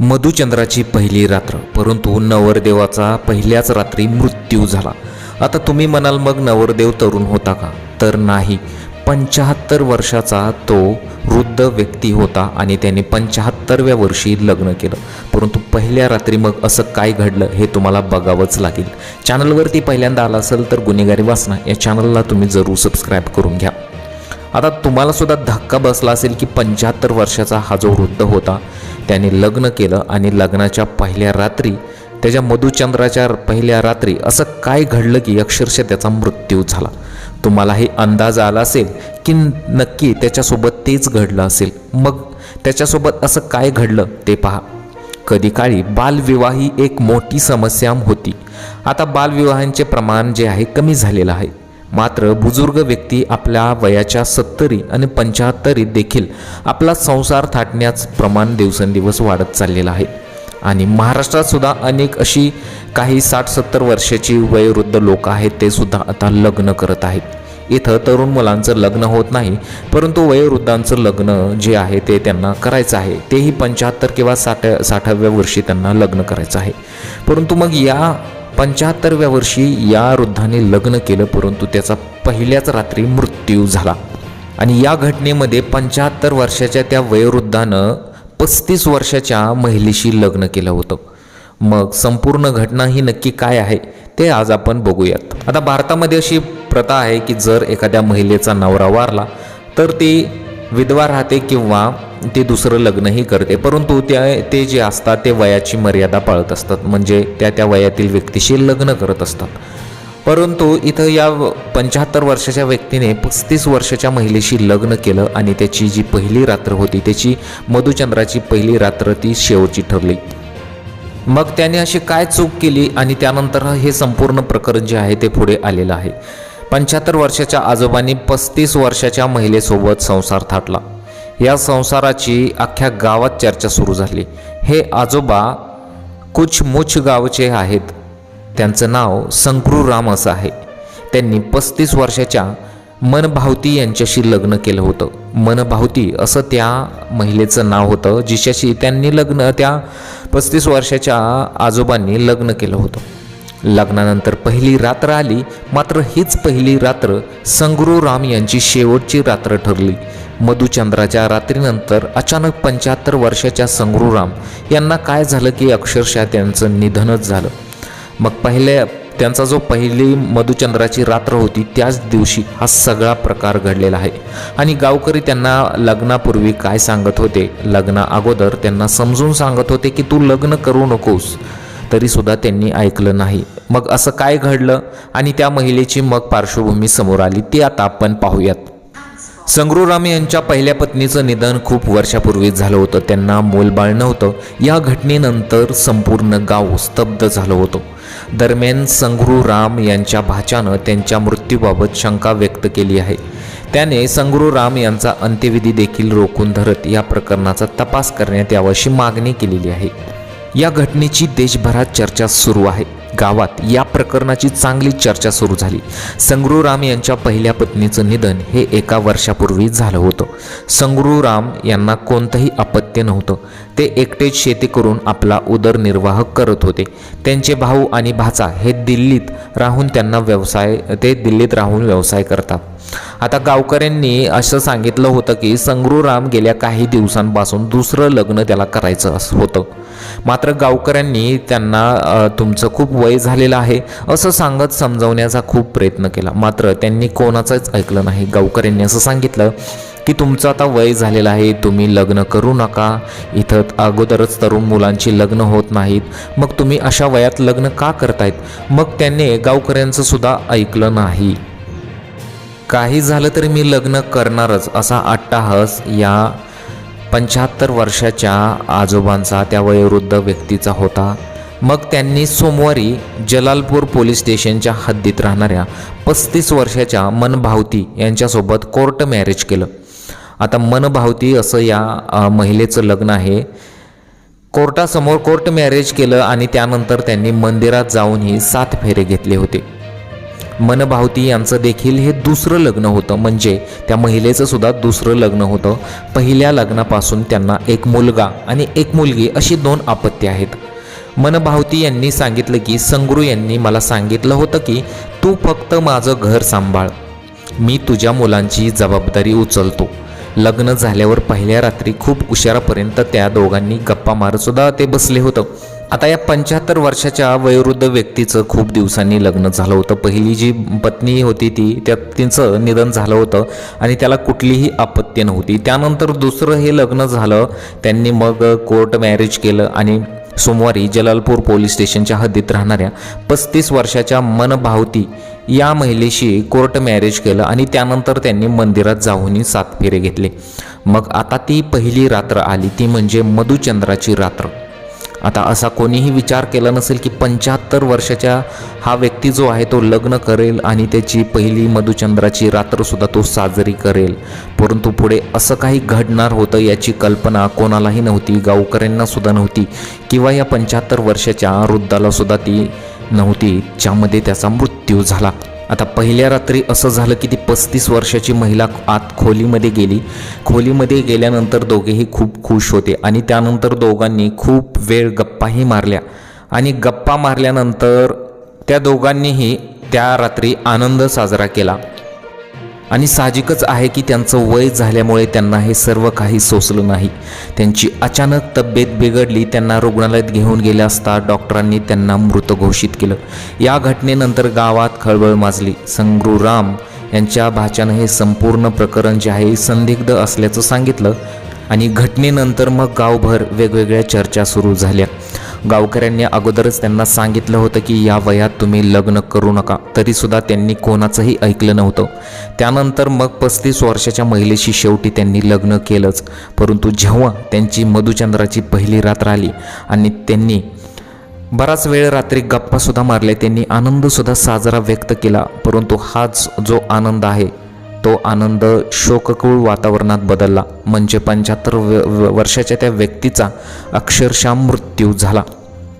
मधुचंद्राची पहिली रात्र. परंतु नवरदेवाचा पहिल्याच रात्री मृत्यू झाला. आता तुम्ही म्हणाल मग नवरदेव तरुण होता का? तर नाही. पंचाहत्तर वर्षाचा तो वृद्ध व्यक्ती होता आणि त्याने पंचाहत्तरव्या वर्षी लग्न केलं. परंतु पहिल्या रात्री मग असं काय घडलं हे तुम्हाला बघावंच लागेल. चॅनलवरती पहिल्यांदा आला असेल तर गुन्हेगारी वाचना. या चॅनलला तुम्ही जरूर सबस्क्राईब करून घ्या. आता तुम्हाला सुद्धा धक्का बसला असेल की पंच्याहत्तर वर्षाचा हा जो वृद्ध होता त्याने लग्न केलं आणि लग्नाच्या पहिल्या रात्री त्याच्या मधुचंद्राच्या पहिल्या रात्री असं काय घडलं की अक्षरशः त्याचा मृत्यू झाला? तुम्हालाही अंदाज आला असेल की नक्की त्याच्यासोबत तेच घडलं असेल. मग त्याच्यासोबत असं काय घडलं ते पहा. कधी काळी बालविवाह ही एक मोठी समस्या होती. आता बालविवाहांचे प्रमाण जे आहे कमी झालेलं आहे. मात्र बुजुर्ग व्यक्ती आपल्या वयाच्या सत्तरी आणि पंच्याहत्तरीत देखील आपला संसार थाटण्याचं प्रमाण दिवसेंदिवस वाढत चाललेलं आहे. आणि महाराष्ट्रात सुद्धा अनेक अशी काही साठ सत्तर वर्षाची वयोवृद्ध लोक आहेत ते सुद्धा आता लग्न करत आहेत. इथं तरुण मुलांचं लग्न होत नाही परंतु वयोवृद्धांचं लग्न जे आहे ते त्यांना करायचं आहे. तेही पंच्याहत्तर किंवा साठ साठाव्या वर्षी त्यांना लग्न करायचं आहे. परंतु मग या पंच्याहत्तरव्या वर्षी या वृद्धाने लग्न केलं परंतु त्याचा पहिल्याच रात्री मृत्यू झाला. आणि या घटनेमध्ये पंच्याहत्तर वर्षाच्या त्या वयोवृद्धानं पस्तीस वर्षाच्या महिलेशी लग्न केलं होतं. मग संपूर्ण घटना ही नक्की काय आहे ते आज आपण बघूयात. आता भारतामध्ये अशी प्रथा आहे की जर एखाद्या महिलेचा नवरा वारला तर ती विधवा राहते किंवा ते दुसरं लग्नही करते परंतु त्या ते जे असतात ते वयाची मर्यादा पाळत असतात. म्हणजे त्या त्या वयातील व्यक्तीशी लग्न करत असतात. परंतु इथं या पंच्याहत्तर वर्षाच्या व्यक्तीने पस्तीस वर्षाच्या महिलेशी लग्न केलं आणि त्याची जी पहिली रात्र होती त्याची मधुचंद्राची पहिली रात्र ती शेवटची ठरली. मग त्याने अशी काय चूक केली आणि त्यानंतर हे संपूर्ण प्रकरण जे आहे ते पुढे आलेलं आहे. पंच्याहत्तर वर्षाच्या आजोबांनी पस्तीस वर्षाच्या महिलेसोबत संसार थाटला. या संसाराची अख्ख्या गावात चर्चा सुरू झाली. हे आजोबा कुछ मुछ गावचे आहेत. त्यांचं नाव संक्रू राम असं आहे. त्यांनी पस्तीस वर्षाच्या मनभावती यांच्याशी लग्न केलं होतं. मनभावती असं त्या महिलेचं नाव होतं जिच्याशी त्यांनी लग्न त्या पस्तीस वर्षाच्या आजोबांनी लग्न केलं होतं. लग्नानंतर पहिली रात्र आली मात्र हीच पहिली रात्र संगरू राम यांची शेवटची रात्र ठरली. मधुचंद्राच्या रात्रीनंतर अचानक पंच्याहत्तर वर्षाच्या संग्रूराम यांना काय झालं की अक्षरशः त्यांचं निधनच झालं. मग पहिल्या त्यांचा जो पहिली मधुचंद्राची रात्र होती त्याच दिवशी हा सगळा प्रकार घडलेला आहे. आणि गावकरी त्यांना लग्नापूर्वी काय सांगत होते? लग्ना अगोदर त्यांना समजून सांगत होते की तू लग्न करू नकोस. तरीसुद्धा त्यांनी ऐकलं नाही. मग असं काय घडलं? आणि त्या महिलेची मग पार्श्वभूमी समोर आली ती आता आपण पाहूयात. संग्रूराम यांच्या पहिल्या पत्नीचं निधन खूप वर्षापूर्वीच झालं होतं. त्यांना मूलबाळ नव्हतं. या घटनेनंतर संपूर्ण गाव स्तब्ध झालं होतं. दरम्यान संग्रूराम यांच्या भाच्यानं त्यांच्या मृत्यूबाबत शंका व्यक्त केली आहे. त्याने संग्रूराम यांचा अंत्यविधी देखील रोखून धरत या प्रकरणाचा तपास करण्यात यावा अशी मागणी केलेली आहे. या घटनेची देशभरात चर्चा सुरू आहे. गावात या प्रकरणाची चांगली चर्चा सुरू झाली. संगरूराम यांच्या पहिल्या पत्नीचं निधन हे एका वर्षापूर्वी झालं होतं. संगरूराम यांना कोणतंही अपत्य नव्हतं. ते एकटेच शेती करून आपला उदरनिर्वाह करत होते. त्यांचे भाऊ आणि भाचा हे दिल्लीत राहून त्यांना व्यवसाय ते दिल्लीत राहून व्यवसाय करतात. आता गावकऱ्यांनी असं सांगितलं होतं की संग्रूराम गेल्या काही दिवसांपासून दुसरं लग्न त्याला करायचं असं होतं. मात्र गावकऱ्यांनी त्यांना तुमचं खूप वय झालेलं आहे असं सांगत समजवण्याचा खूप प्रयत्न केला. मात्र त्यांनी कोणाचंच ऐकलं नाही. गावकऱ्यांनी असं सांगितलं की तुमचं आता वय झालेलं आहे तुम्ही लग्न करू नका. इथं अगोदरच तरुण मुलांची लग्न होत नाहीत. मग तुम्ही अशा वयात लग्न का करतायत? मग त्यांनी गावकऱ्यांचं सुद्धा ऐकलं नाही. काही झालं तरी मी लग्न करणारच असा अट्टाहस या पंच्याहत्तर वर्षाच्या आजोबांचा त्या वयोवृद्ध व्यक्तीचा होता. मग त्यांनी सोमवारी जलालपूर पोलीस स्टेशनच्या हद्दीत राहणाऱ्या पस्तीस वर्षाच्या मनभावती यांच्यासोबत कोर्ट मॅरेज केलं. आता मनभावती असं या महिलेचं लग्न आहे. कोर्टासमोर कोर्ट मॅरेज केलं आणि त्यानंतर त्यांनी मंदिरात जाऊनही सात फेरे घेतले होते. मनभावती यांचं देखील हे दुसरं लग्न होतं. म्हणजे त्या महिलेचं सुद्धा दुसरं लग्न होतं. पहिल्या लग्नापासून त्यांना एक मुलगा आणि एक मुलगी अशी दोन आपत्ती आहेत. मनभावती यांनी सांगितलं की संगरू यांनी मला सांगितलं होतं की तू फक्त माझं घर सांभाळ. मी तुझ्या मुलांची जबाबदारी उचलतो. लग्न झाल्यावर पहिल्या रात्री खूप उशिरापर्यंत त्या दोघांनी गप्पा मारत सुद्धा ते बसले होतं. आता या पंच्याहत्तर वर्षाच्या वयोवृद्ध व्यक्तीचं खूप दिवसांनी लग्न झालं होतं. पहिली जी पत्नी होती ती त्या तिचं निधन झालं होतं आणि त्याला कुठलीही आपत्ती नव्हती. त्यानंतर दुसरं हे लग्न झालं त्यांनी मग कोर्ट मॅरेज केलं आणि सोमवारी जलालपूर पोलीस स्टेशनच्या हद्दीत राहणाऱ्या पस्तीस वर्षाच्या मनभावती या महिलेशी कोर्ट मॅरेज केलं आणि त्यानंतर त्यांनी मंदिरात जाऊनही सात फेरे घेतले. मग आता ती पहिली रात्र आली ती म्हणजे मधुचंद्राची रात्र. आता असा कोणीही विचार केला नसेल की पंच्याहत्तर वर्षाच्या हा व्यक्ती जो आहे तो लग्न करेल आणि त्याची पहिली मधुचंद्राची रात्रसुद्धा तो साजरी करेल. परंतु पुढे असं काही घडणार होतं याची कल्पना कोणालाही नव्हती गावकऱ्यांनासुद्धा नव्हती किंवा या पंच्याहत्तर वर्षाच्या वृद्धालासुद्धा ती नव्हती ज्यामध्ये त्याचा मृत्यू झाला. आता पहिल्या रात्री असं झालं की ती पस्तीस वर्षाची महिला आत खोलीमध्ये गेली. खोलीमध्ये गेल्यानंतर दोघेही खूप खुश होते आणि त्यानंतर दोघांनी खूप वेळ गप्पाही मारल्या. आणि गप्पा मारल्यानंतर त्या दोघांनीही त्या रात्री आनंद साजरा केला. आणि साहजिकच आहे की त्यांचं वय झाल्यामुळे त्यांना हे सर्व काही सोसलं नाही. त्यांची अचानक तब्येत बिघडली त्यांना रुग्णालयात घेऊन गेले असता डॉक्टरांनी त्यांना मृत घोषित केलं. या घटनेनंतर गावात खळबळ माजली. संग्रूराम यांच्या भाच्यानं हे संपूर्ण प्रकरण जे आहे संदिग्ध असल्याचं सांगितलं आणि घटनेनंतर मग गावभर वेगवेगळ्या चर्चा सुरू झाल्या. गावकऱ्यांनी अगोदरच त्यांना सांगितलं होतं की या वयात तुम्ही लग्न करू नका. तरीसुद्धा त्यांनी कोणाचंही ऐकलं नव्हतं. त्यानंतर मग पस्तीस वर्षाच्या महिलेशी शेवटी त्यांनी लग्न केलंच. परंतु जेव्हा त्यांची मधुचंद्राची पहिली रात्र आली आणि त्यांनी बराच वेळ रात्री गप्पासुद्धा मारले त्यांनी आनंदसुद्धा साजरा व्यक्त केला. परंतु हाच जो आनंद आहे तो आनंद शोककुळ वातावरणात बदलला. म्हणजे पंच्याहत्तर वर्षाच्या त्या व्यक्तीचा अक्षरशः मृत्यू झाला.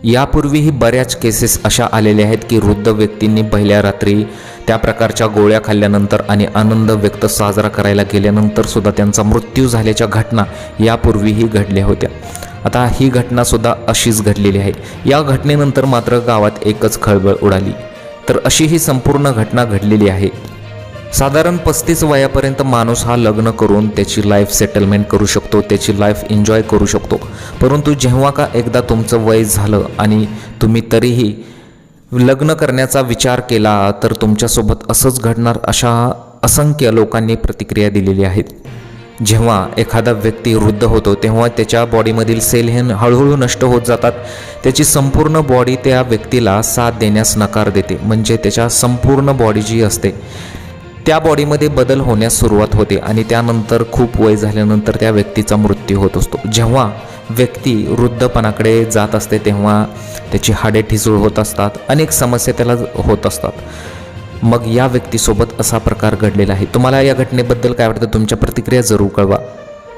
यापूर्वीही बऱ्याच केसेस अशा आलेल्या आहेत की वृद्ध व्यक्तींनी पहिल्या रात्री त्या प्रकारच्या गोळ्या खाल्ल्यानंतर आणि आनंद व्यक्त साजरा करायला गेल्यानंतर सुद्धा त्यांचा मृत्यू झाल्याच्या घटना यापूर्वीही घडल्या होत्या. आता ही घटनासुद्धा अशीच घडलेली आहे. या घटनेनंतर मात्र गावात एकच खळबळ उडाली. तर अशी ही संपूर्ण घटना घडलेली आहे. साधारण पस्तीस वयापर्यंत माणूस हा लग्न करून त्याची लाईफ सेटलमेंट करू शकतो त्याची लाईफ एन्जॉय करू शकतो. परंतु जेव्हा का एकदा तुमचं वय झालं आणि तुम्ही तरीही लग्न करण्याचा विचार केला तर तुमच्यासोबत असंच घडणार अशा असंख्य लोकांनी प्रतिक्रिया दिलेली आहेत. जेव्हा एखादा व्यक्ती वृद्ध होतो तेव्हा त्याच्या बॉडीमधील सेल हे हळूहळू नष्ट होत जातात. त्याची संपूर्ण बॉडी त्या व्यक्तीला साथ देण्यास नकार देते. म्हणजे त्याच्या संपूर्ण बॉडी जी असते त्या बॉडीमध्ये बदल होण्यास सुरुवात होते आणि त्यानंतर खूप वय झाल्यानंतर त्या व्यक्तीचा मृत्यू होत असतो. जेव्हा व्यक्ती वृद्धपणाकडे जात असते तेव्हा त्याची हाडे ठिसूळ होत असतात अनेक समस्या त्याला होत असतात. मग या व्यक्तीसोबत असा प्रकार घडलेला आहे. तुम्हाला या घटनेबद्दल काय वाटतं? तुमच्या प्रतिक्रिया जरूर कळवा.